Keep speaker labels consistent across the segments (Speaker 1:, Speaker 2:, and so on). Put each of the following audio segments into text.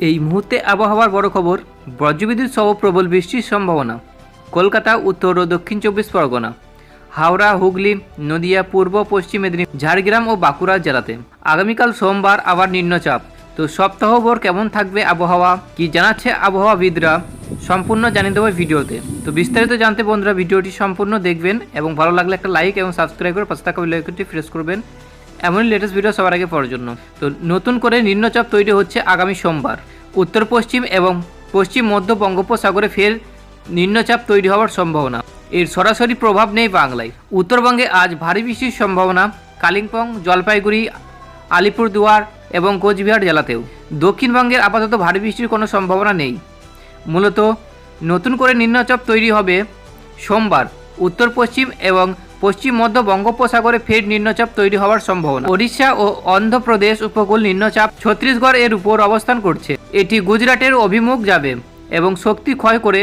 Speaker 1: এই মুহূর্তে আবহাওয়ার বড় খবর, বজ্রবিদ্যুৎ সহ প্রবল বৃষ্টির সম্ভাবনা। কলকাতা, উত্তর ও দক্ষিণ চব্বিশ পরগনা, হাওড়া, হুগলি, নদিয়া, পূর্ব, পশ্চিম মেদিনীপুর, ঝাড়গ্রাম ও বাঁকুড়া জেলাতে। আগামীকাল সোমবার আবার নিম্নচাপ। তো সপ্তাহভর কেমন থাকবে আবহাওয়া? কি জানাচ্ছে আবহাওয়াবিদরা? সম্পূর্ণ জানিয়ে দেবো ভিডিওতে। তো বিস্তারিত জানতে বন্ধুরা ভিডিওটি সম্পূর্ণ দেখবেন এবং ভালো লাগলে একটা লাইক এবং সাবস্ক্রাইব করে পাশে থাকা বেলাইকনটি প্রেস করবেন। এমনই লেটেস্ট ভিডিও সবার আগে পাওয়ার জন্য। তো নতুন করে নিম্নচাপ তৈরি হচ্ছে আগামী সোমবার। উত্তর পশ্চিম এবং পশ্চিম মধ্য বঙ্গোপসাগরে ফের নিম্নচাপ তৈরি হওয়ার সম্ভাবনা। এর সরাসরি প্রভাব নেই বাংলায়। উত্তরবঙ্গে আজ ভারী বৃষ্টির সম্ভাবনা। কালিম্পং, জলপাইগুড়ি, আলিপুরদুয়ার এবং কোচবিহার জেলাতেও। দক্ষিণবঙ্গের আপাতত ভারী বৃষ্টির কোনো সম্ভাবনা নেই। মূলত নতুন করে নিম্নচাপ তৈরি হবে সোমবার। উত্তর পশ্চিম এবং পশ্চিম মধ্য বঙ্গোপসাগরে ফের নিম্নচাপ তৈরি হওয়ার সম্ভাবনা। ওড়িশা ও অন্ধ্রপ্রদেশ উপকূল নিম্নচাপ ছত্তিশগড় এর উপর অবস্থান করছে। এটি গুজরাটের অভিমুখ যাবে এবং শক্তি ক্ষয় করে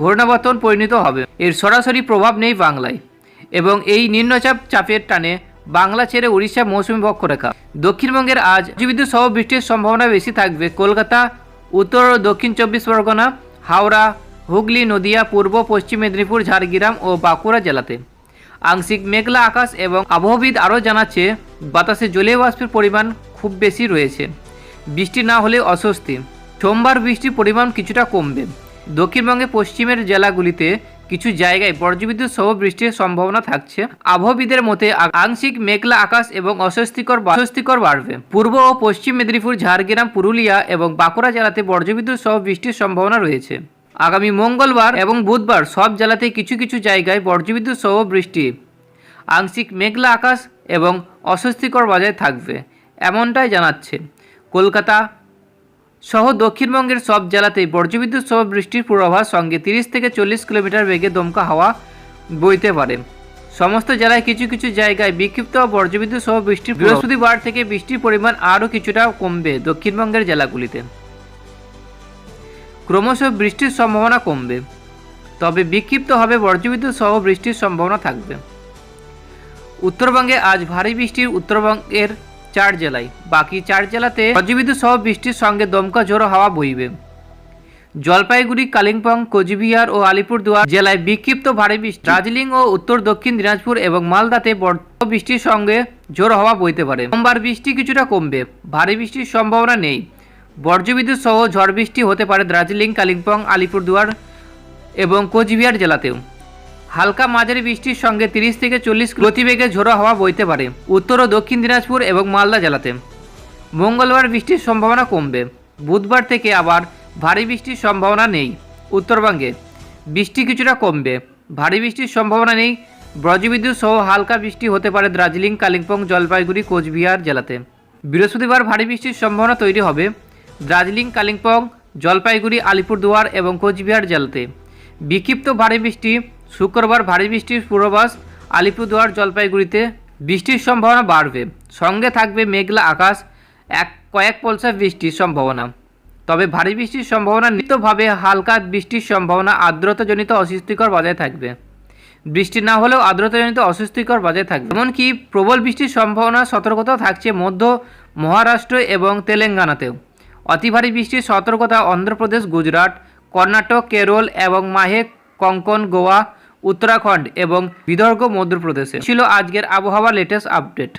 Speaker 1: ঘূর্ণাবর্তন পরিণত হবে। এর সরাসরি প্রভাব নেই বাংলায় এবং এই নিম্নচাপ চাপের টানে বাংলা ছেড়ে উড়িষ্যা মৌসুমি বক্ষরেখা। দক্ষিণবঙ্গের আজ বিদ্যুৎ সহ বৃষ্টির সম্ভাবনা বেশি থাকবে কলকাতা, উত্তর ও দক্ষিণ চব্বিশ পরগনা, হাওড়া, হুগলি, নদিয়া, পূর্ব, পশ্চিম মেদিনীপুর, ঝাড়গ্রাম ও বাঁকুড়া জেলাতে। আংশিক মেঘলা আকাশ এবং আবহবিদ আরও জানাচ্ছে, বাতাসে জলীয় বাষ্পের পরিমাণ খুব বেশি রয়েছে। বৃষ্টি না হলে অস্বস্তি। সোমবার বৃষ্টির পরিমাণ কিছুটা কমবে। দক্ষিণবঙ্গে পশ্চিমের জেলাগুলিতে কিছু জায়গায় বজ্রবিদ্যুৎ সহ বৃষ্টির সম্ভাবনা থাকছে। আবহবিদের মতে আংশিক মেঘলা আকাশ এবং অস্বস্তিকর অস্বস্তিকর বাড়বে। পূর্ব ও পশ্চিম মেদিনীপুর, ঝাড়গ্রাম, পুরুলিয়া এবং বাঁকুড়া জেলাতে বজ্রবিদ্যুৎ সহ বৃষ্টির সম্ভাবনা রয়েছে। আগামী মঙ্গলবার এবং বুধবার সব জেলাতেই কিছু কিছু জায়গায় বজ্রবিদ্যুৎ সহ বৃষ্টি। আংশিক মেঘলা আকাশ এবং অস্বস্তিকর বজায় থাকবে, এমনটাই জানাচ্ছে। কলকাতা সহ দক্ষিণবঙ্গের সব জেলাতেই বজ্রবিদ্যুৎ সহ বৃষ্টির পূর্বাভাস সঙ্গে তিরিশ থেকে চল্লিশ কিলোমিটার বেগে দমকা হাওয়া বইতে পারে। সমস্ত জেলায় কিছু কিছু জায়গায় বিক্ষিপ্ত বজ্রবিদ্যুৎ সহ বৃষ্টির বৃহস্পতিবার থেকে বৃষ্টির পরিমাণ আরও কিছুটা কমবে দক্ষিণবঙ্গের জেলাগুলিতে। ক্রমশ বৃষ্টির সম্ভাবনা কমবে, তবে বিক্ষিপ্ত হবে সহ বৃষ্টির সম্ভাবনা থাকবে। উত্তরবঙ্গে আজ ভারী বৃষ্টির উত্তরবঙ্গের চার জেলায়। বাকি চার জেলাতে বজ্রবিদ্যুৎ সহ বৃষ্টির সঙ্গে দমকা ঝোড়ো হাওয়া বইবে। জলপাইগুড়ি, কালিম্পং, কোচবিহার ও আলিপুরদুয়ার জেলায় বিক্ষিপ্ত ভারী বৃষ্টি। দার্জিলিং ও উত্তর দক্ষিণ দিনাজপুর এবং মালদাতে বৃষ্টির সঙ্গে ঝোড়ো হওয়া বইতে পারে। সোমবার বৃষ্টি কিছুটা কমবে, ভারী বৃষ্টির সম্ভাবনা নেই। বজ্রবিদ্যুৎ সহ ঝড় বৃষ্টি হতে পারে দার্জিলিং, কালিম্পং, আলিপুরদুয়ার এবং কোচবিহার জেলাতেও। হালকা মাঝারি বৃষ্টির সঙ্গে তিরিশ থেকে চল্লিশ গতিবেগে ঝোড়ো হাওয়া বইতে পারে উত্তর ও দক্ষিণ দিনাজপুর এবং মালদা জেলাতে। মঙ্গলবার বৃষ্টির সম্ভাবনা কমবে। বুধবার থেকে আবার ভারী বৃষ্টির সম্ভাবনা নেই উত্তরবঙ্গে। বৃষ্টি কিছুটা কমবে। ভারী বৃষ্টির সম্ভাবনা নেই। ব্রজবিদ্যুৎ সহ হালকা বৃষ্টি হতে পারে দার্জিলিং, কালিম্পং, জলপাইগুড়ি, কোচবিহার জেলাতে। বৃহস্পতিবার ভারী বৃষ্টির সম্ভাবনা তৈরি হবে। দার্জিলিং, কালিম্পং, জলপাইগুড়ি, আলিপুরদুয়ার এবং কোচবিহার জেলাতে। বিক্ষিপ্ত ভারী বৃষ্টি, শুক্রবার ভারী বৃষ্টির পূর্বাভাস আলিপুরদুয়ার, জলপাইগুড়িতে। বৃষ্টির সম্ভাবনা বাড়বে। সঙ্গে থাকবে মেঘলা আকাশ, এক, কয়েক পলসা বৃষ্টির সম্ভাবনা। তবে ভারী বৃষ্টির সম্ভাবনা নিত্যভাবে হালকা বৃষ্টির সম্ভাবনা আর্দ্রতাজনিত অস্বস্তিকর বজায় থাকবে। বৃষ্টি না হলেও আর্দ্রতাজনিত অস্বস্তিকর বজায় থাকবে। এমনকি প্রবল বৃষ্টির সম্ভাবনা সতর্কতা থাকছে মধ্য মহারাষ্ট্র এবং তেলেঙ্গানাতেও। অতি ভারী বৃষ্টির সতর্কতা অন্ধ্রপ্রদেশ, গুজরাট, কর্ণাটক, কেরল এবং মাহে কঙ্কন, গোয়া, উত্তরাখণ্ড এবং বিদর্ভ মধ্যপ্রদেশে। ছিল আজকের আবহাওয়া লেটেস্ট আপডেট